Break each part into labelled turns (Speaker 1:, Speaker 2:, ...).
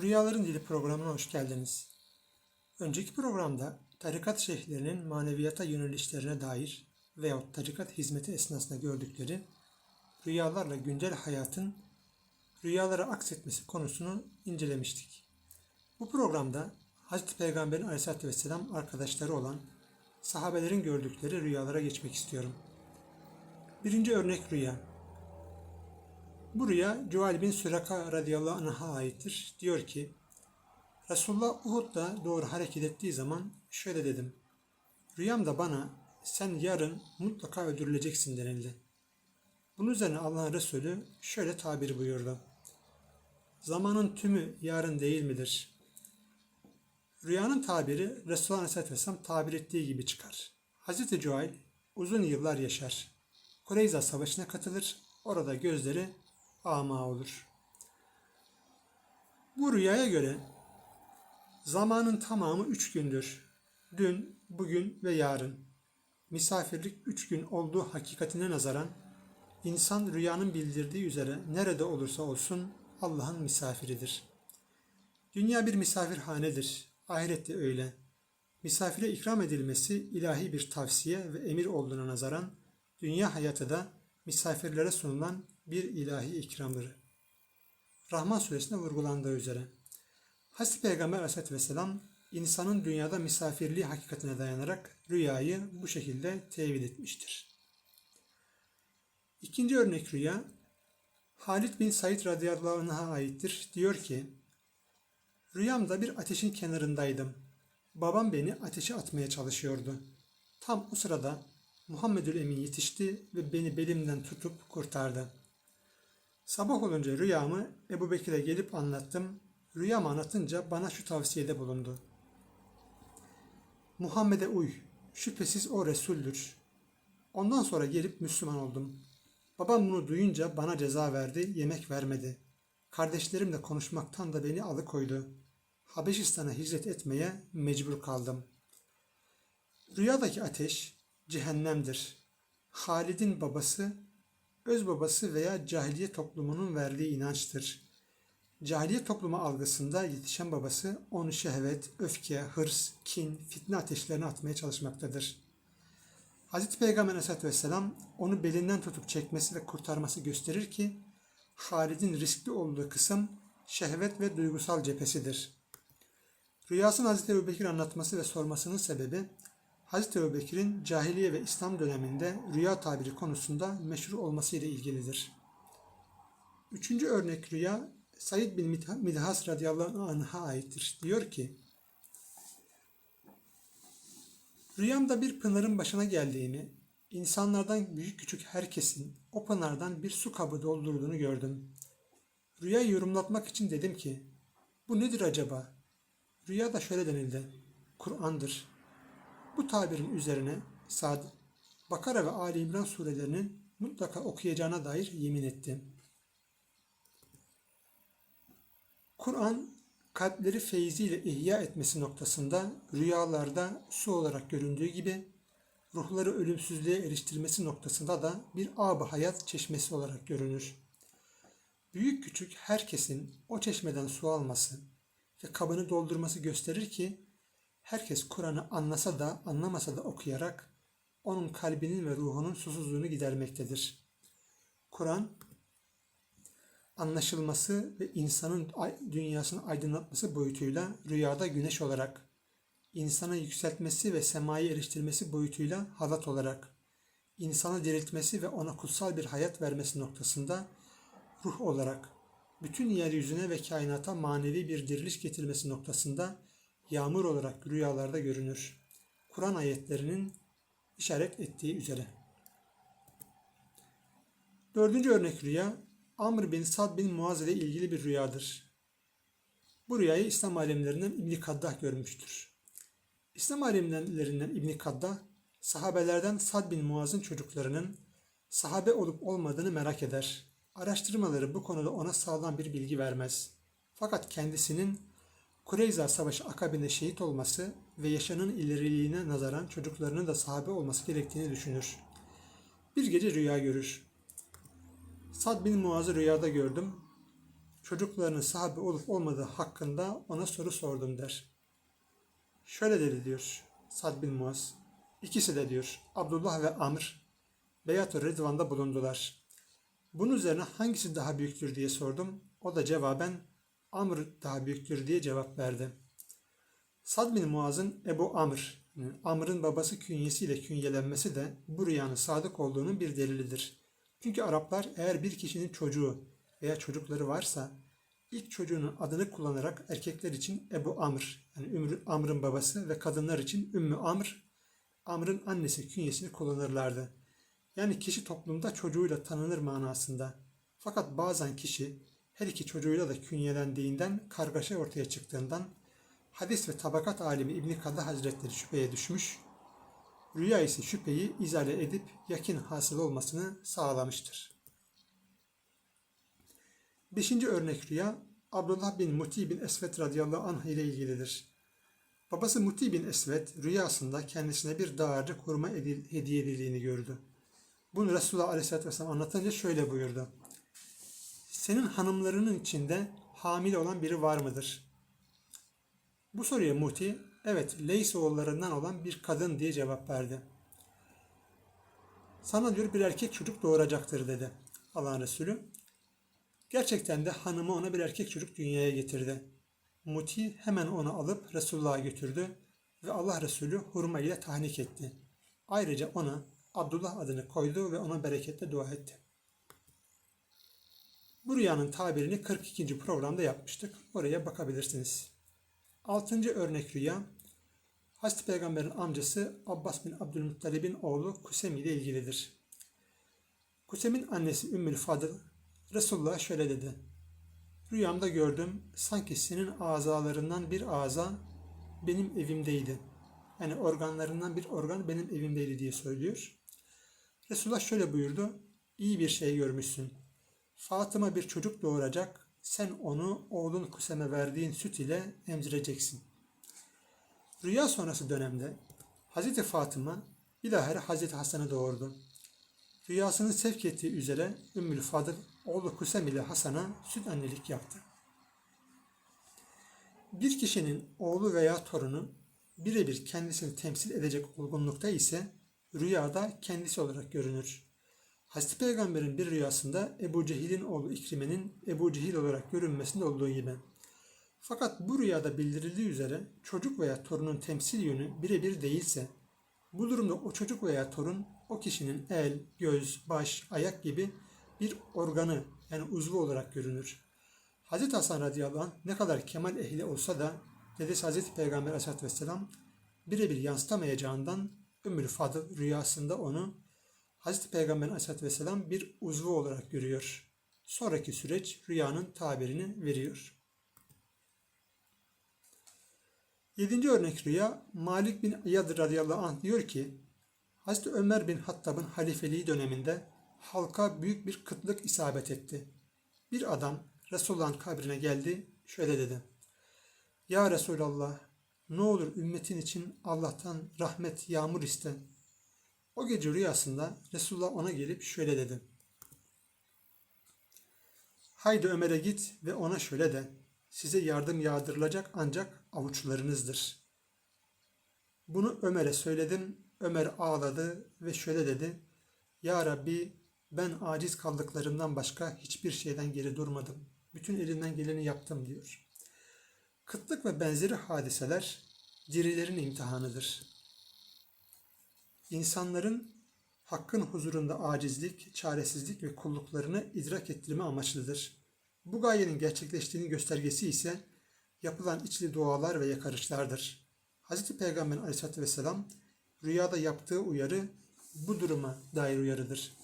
Speaker 1: Rüyaların Dili programına hoş geldiniz. Önceki programda tarikat şeyhlerinin maneviyata yönelişlerine dair veyahut tarikat hizmeti esnasında gördükleri rüyalarla güncel hayatın rüyalara aksetmesi konusunu incelemiştik. Bu programda Hazreti Peygamber'in aleyhissalatü vesselam arkadaşları olan sahabelerin gördükleri rüyalara geçmek istiyorum. Birinci örnek rüya. Bu rüya Cuhal bin Süraka radıyallahu anh'a aittir. Diyor ki, Resulullah Uhud'da doğru hareket ettiği zaman şöyle dedim. Rüyamda bana sen yarın mutlaka öldürüleceksin denildi. Bunun üzerine Allah'ın Resulü şöyle tabir buyurdu. Zamanın tümü yarın değil midir? Rüyanın tabiri Resulullah Aleyhisselatü Vesselam tabir ettiği gibi çıkar. Hazreti Cuhayl uzun yıllar yaşar. Kureyza Savaşı'na katılır. Orada gözleri ama olur. Bu rüyaya göre zamanın tamamı üç gündür. Dün, bugün ve yarın. Misafirlik üç gün olduğu hakikatine nazaran insan rüyanın bildirdiği üzere nerede olursa olsun Allah'ın misafiridir. Dünya bir misafirhanedir. Ahirette öyle. Misafire ikram edilmesi ilahi bir tavsiye ve emir olduğuna nazaran dünya hayatı da misafirlere sunulan bir ilahi ikramdır. Rahman suresinde vurgulandığı üzere. Hazreti Peygamber aleyhissalatü vesselam insanın dünyada misafirliği hakikatine dayanarak rüyayı bu şekilde tevil etmiştir. İkinci örnek rüya Halid bin Said radıyallahu anh'a aittir. Diyor ki, Rüyamda bir ateşin kenarındaydım. Babam beni ateşe atmaya çalışıyordu. Tam o sırada Muhammedül Emin yetişti ve beni belimden tutup kurtardı. Sabah olunca rüyamı Ebu Bekir'e gelip anlattım. Rüyamı anlatınca bana şu tavsiyede bulundu. Muhammed'e uy, şüphesiz o Resul'dür. Ondan sonra gelip Müslüman oldum. Babam bunu duyunca bana ceza verdi, yemek vermedi. Kardeşlerimle konuşmaktan da beni alıkoydu. Habeşistan'a hicret etmeye mecbur kaldım. Rüyadaki ateş cehennemdir. Halid'in babası, öz babası veya cahiliye toplumunun verdiği inançtır. Cahiliye toplumu algısında yetişen babası onu şehvet, öfke, hırs, kin, fitne ateşlerine atmaya çalışmaktadır. Hz. Peygamber Aleyhisselatü Vesselam onu belinden tutup çekmesi ve kurtarması gösterir ki Halid'in riskli olduğu kısım şehvet ve duygusal cephesidir. Rüyasını Hz. Ebu Bekir anlatması ve sormasının sebebi Hz. Ebu Bekir'in cahiliye ve İslam döneminde rüya tabiri konusunda meşhur olması ile ilgilidir. Üçüncü örnek rüya Said bin Midhas radıyallahu anh'a aittir. Diyor ki, Rüyamda bir pınarın başına geldiğimi, insanlardan büyük küçük herkesin o pınardan bir su kabı doldurduğunu gördüm. Rüyayı yorumlatmak için dedim ki, bu nedir acaba? Rüyada şöyle denildi, Kur'an'dır. Bu tabirin üzerine Sad, Bakara ve Ali İmran surelerinin mutlaka okuyacağına dair yemin ettim. Kur'an kalpleri feyziyle ihya etmesi noktasında rüyalarda su olarak göründüğü gibi ruhları ölümsüzlüğe eriştirmesi noktasında da bir ab hayat çeşmesi olarak görünür. Büyük küçük herkesin o çeşmeden su alması ve kabını doldurması gösterir ki herkes Kur'an'ı anlasa da anlamasa da okuyarak onun kalbinin ve ruhunun susuzluğunu gidermektedir. Kur'an anlaşılması ve insanın dünyasını aydınlatması boyutuyla rüyada güneş olarak, insanı yükseltmesi ve semayı eriştirmesi boyutuyla halat olarak, insanı diriltmesi ve ona kutsal bir hayat vermesi noktasında ruh olarak, bütün yeryüzüne ve kainata manevi bir diriliş getirmesi noktasında yağmur olarak rüyalarda görünür. Kur'an ayetlerinin işaret ettiği üzere. Dördüncü örnek rüya Amr bin Sad bin Muaz ile ilgili bir rüyadır. Bu rüyayı İslam alimlerinden İbn Kaddah görmüştür. İslam alimlerinden İbn Kaddah, sahabelerden Sad bin Muaz'ın çocuklarının sahabe olup olmadığını merak eder. Araştırmaları bu konuda ona sağlam bir bilgi vermez. Fakat kendisinin Kureyza Savaşı akabinde şehit olması ve yaşanın ileriliğine nazaran çocuklarının da sahabe olması gerektiğini düşünür. Bir gece rüya görür. Sad bin Muaz'ı rüyada gördüm. çocuklarının sahabe olup olmadığı hakkında ona soru sordum der. Şöyle dedi diyor Sad bin Muaz. İkisi de diyor Abdullah ve Amr Beyat-ı Rıdvan'da bulundular. Bunun üzerine hangisi daha büyüktür diye sordum. O da cevaben Amr daha büyüktür diye cevap verdi. Sad bin Muaz'ın Ebu Amr, yani Amr'ın babası künyesiyle künyelenmesi de bu rüyanın sadık olduğunun bir delilidir. Çünkü Araplar eğer bir kişinin çocuğu veya çocukları varsa ilk çocuğunun adını kullanarak erkekler için Ebu Amr, yani Ümmü Amr'ın babası ve kadınlar için Ümmü Amr, Amr'ın annesi künyesini kullanırlardı. Yani kişi toplumda çocuğuyla tanınır manasında. Fakat bazen kişi her iki çocuğuyla da künyelendiğinden kargaşa ortaya çıktığından hadis ve tabakat alimi İbni Kadı Hazretleri şüpheye düşmüş, rüya ise şüpheyi izale edip yakin hasıl olmasını sağlamıştır. Beşinci örnek rüya Abdullah bin Muti bin Esvet radıyallahu anh ile ilgilidir. Babası Muti bin Esvet rüyasında kendisine bir dağarcık hurma hediye edildiğini gördü. Bunu Resulullah aleyhisselatü vesselam anlatınca şöyle buyurdu. Senin hanımlarının içinde hamile olan biri var mıdır? Bu soruya Muti, evet Leys oğullarından olan bir kadın diye cevap verdi. Sana diyor bir erkek çocuk doğuracaktır dedi Allah'ın Resulü. Gerçekten de hanımı ona bir erkek çocuk dünyaya getirdi. Muti hemen onu alıp Resulullah'a götürdü ve Allah Resulü hurma ile tahnik etti. Ayrıca ona Abdullah adını koydu ve ona bereketle dua etti. Bu rüyanın tabirini 42. programda yapmıştık. Oraya bakabilirsiniz. 6. örnek rüya Hazreti Peygamber'in amcası Abbas bin Abdülmuttalib'in oğlu Kusem ile ilgilidir. Kusem'in annesi Ümmül Fadıl Resulullah şöyle dedi. Rüyamda gördüm sanki senin azalarından bir aza benim evimdeydi. Yani organlarından bir organ benim evimdeydi diye söylüyor. Resulullah şöyle buyurdu. İyi bir şey görmüşsün. Fatıma bir çocuk doğuracak. Sen onu oğlun Kusem'e verdiğin süt ile emzireceksin. Rüya sonrası dönemde Hazreti Fatıma bilahare Hazreti Hasan'ı doğurdu. Rüyasını sevk ettiği üzere Ümmül Fadıl oğlu Kusem ile Hasan'a süt annelik yaptı. Bir kişinin oğlu veya torunu birebir kendisini temsil edecek olgunlukta ise rüyada kendisi olarak görünür. Hazreti Peygamber'in bir rüyasında Ebu Cehil'in oğlu İkrime'nin Ebu Cehil olarak görünmesinde olduğu gibi. Fakat bu rüyada bildirildiği üzere çocuk veya torunun temsil yönü birebir değilse, bu durumda o çocuk veya torun o kişinin el, göz, baş, ayak gibi bir organı yani uzvu olarak görünür. Hazreti Hasan radıyallahu anh ne kadar kemal ehli olsa da dedesi Hazreti Peygamber aleyhissalatü vesselam birebir yansıtamayacağından Ümmül Fadıl rüyasında onu Hazreti Peygamber aleyhissalatü vesselam bir uzvu olarak görüyor. Sonraki süreç rüyanın tabirini veriyor. Yedinci örnek rüya Malik bin İyad radıyallahu anh diyor ki Hazreti Ömer bin Hattab'ın halifeliği döneminde halka büyük bir kıtlık isabet etti. Bir adam Resulullah'ın kabrine geldi şöyle dedi. Ya Resulallah ne olur ümmetin için Allah'tan rahmet yağmur iste. O gece rüyasında Resulullah ona gelip şöyle dedi. Haydi Ömer'e git ve ona şöyle de. Size yardım yağdırılacak ancak avuçlarınızdır. Bunu Ömer'e söyledim. Ömer ağladı ve şöyle dedi. Ya Rabbi ben aciz kaldıklarımdan başka hiçbir şeyden geri durmadım. Bütün elimden geleni yaptım diyor. Kıtlık ve benzeri hadiseler dirilerin imtihanıdır. İnsanların hakkın huzurunda acizlik, çaresizlik ve kulluklarını idrak ettirme amaçlıdır. Bu gayenin gerçekleştiğinin göstergesi ise yapılan içli dualar ve yakarışlardır. Hz. Peygamber aleyhissalatü vesselam rüyada yaptığı uyarı bu duruma dair uyarıdır.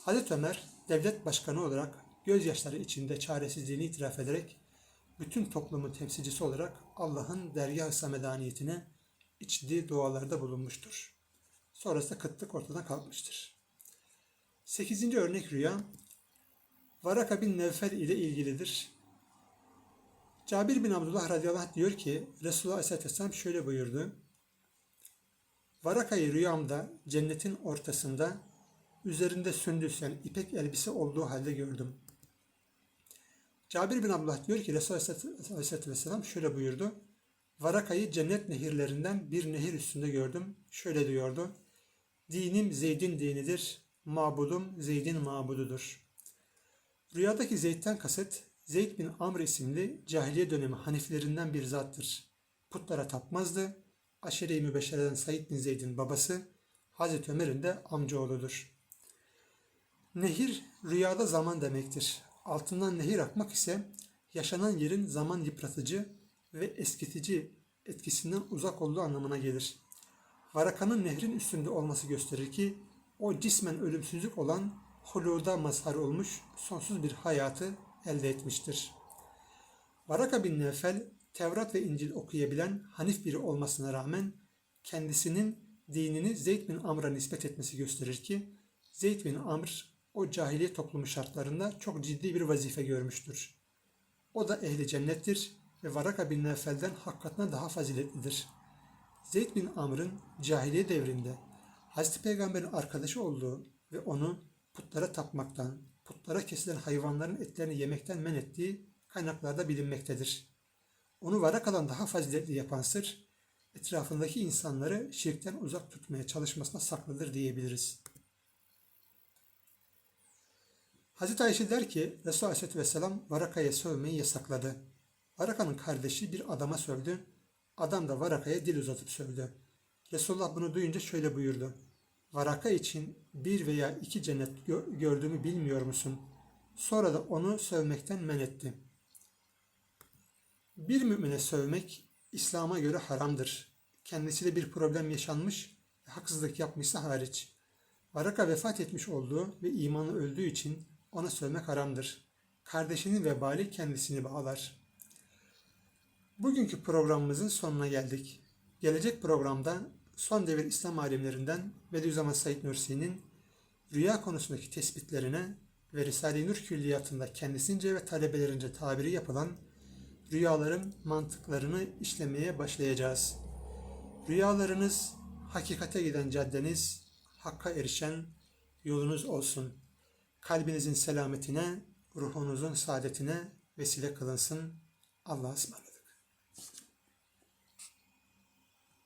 Speaker 1: Hazreti Ömer devlet başkanı olarak gözyaşları içinde çaresizliğini itiraf ederek bütün toplumun temsilcisi olarak Allah'ın dergah-ı samedaniyetine içtiği dualarda bulunmuştur. Sonrasında kıtlık ortadan kalkmıştır. Sekizinci örnek rüya Varaka bin Nevfel ile ilgilidir. Cabir bin Abdullah radıyallahu anh diyor ki Resulullah aleyhisselatü vesselam şöyle buyurdu. Varaka'yı rüyamda cennetin ortasında üzerinde sündüs yani ipek elbise olduğu halde gördüm. Cabir bin Abdullah diyor ki Resulullah Aleyhisselatü Vesselam şöyle buyurdu. Varakayı cennet nehirlerinden bir nehir üstünde gördüm. Şöyle diyordu. Dinim Zeyd'in dinidir. Mabudum Zeyd'in mabududur. Rüyadaki Zeyd'den kasıt Zeyd bin Amr isimli cahiliye dönemi haniflerinden bir zattır. Putlara tapmazdı. Aşire-i Mübeşşere'den Said bin Zeyd'in babası, Hazreti Ömer'in de amcaoğludur. Nehir rüyada zaman demektir. Altından nehir akmak ise yaşanan yerin zaman yıpratıcı ve eskitici etkisinden uzak olduğu anlamına gelir. Varakanın nehrin üstünde olması gösterir ki o cismen ölümsüzlük olan huluda mazhar olmuş sonsuz bir hayatı elde etmiştir. Varaka bin Nevfel Tevrat ve İncil okuyabilen Hanif biri olmasına rağmen kendisinin dinini Zeyd bin Amr'a nispet etmesi gösterir ki Zeyd bin Amr o cahiliye toplumu şartlarında çok ciddi bir vazife görmüştür. O da ehli cennettir ve Varaka bin Nevfel'den hakikatine daha faziletlidir. Zeyd bin Amr'ın cahiliye devrinde Hazreti Peygamber'in arkadaşı olduğu ve onu putlara tapmaktan, putlara kesilen hayvanların etlerini yemekten men ettiği kaynaklarda bilinmektedir. Onu Varaka'dan daha faziletli yapan sır, etrafındaki insanları şirkten uzak tutmaya çalışmasına saklıdır diyebiliriz. Hazreti Ayşe der ki Resulullah Aleyhisselatü Vesselam Varaka'ya sövmeyi yasakladı. Varaka'nın kardeşi bir adama sövdü. Adam da Varaka'ya dil uzatıp sövdü. Resulullah bunu duyunca şöyle buyurdu. Varaka için bir veya iki cennet gö- gördüğümü bilmiyor musun? Sonra da onu sövmekten men etti. Bir mümine sövmek İslam'a göre haramdır. Kendisiyle bir problem yaşanmış ve haksızlık yapmışsa hariç. Varaka vefat etmiş olduğu ve imanı öldüğü için ona sövmek haramdır. Kardeşinin vebali kendisini bağlar. Bugünkü programımızın sonuna geldik. Gelecek programda son devir İslam alimlerinden Bediüzzaman Said Nursi'nin rüya konusundaki tespitlerine ve Risale-i Nur külliyatında kendisince ve talebelerince tabiri yapılan rüyaların mantıklarını işlemeye başlayacağız. Rüyalarınız hakikate giden caddeniz, hakka erişen yolunuz olsun. Kalbinizin selametine, ruhunuzun saadetine vesile kılınsın. Allah'a ısmarladık.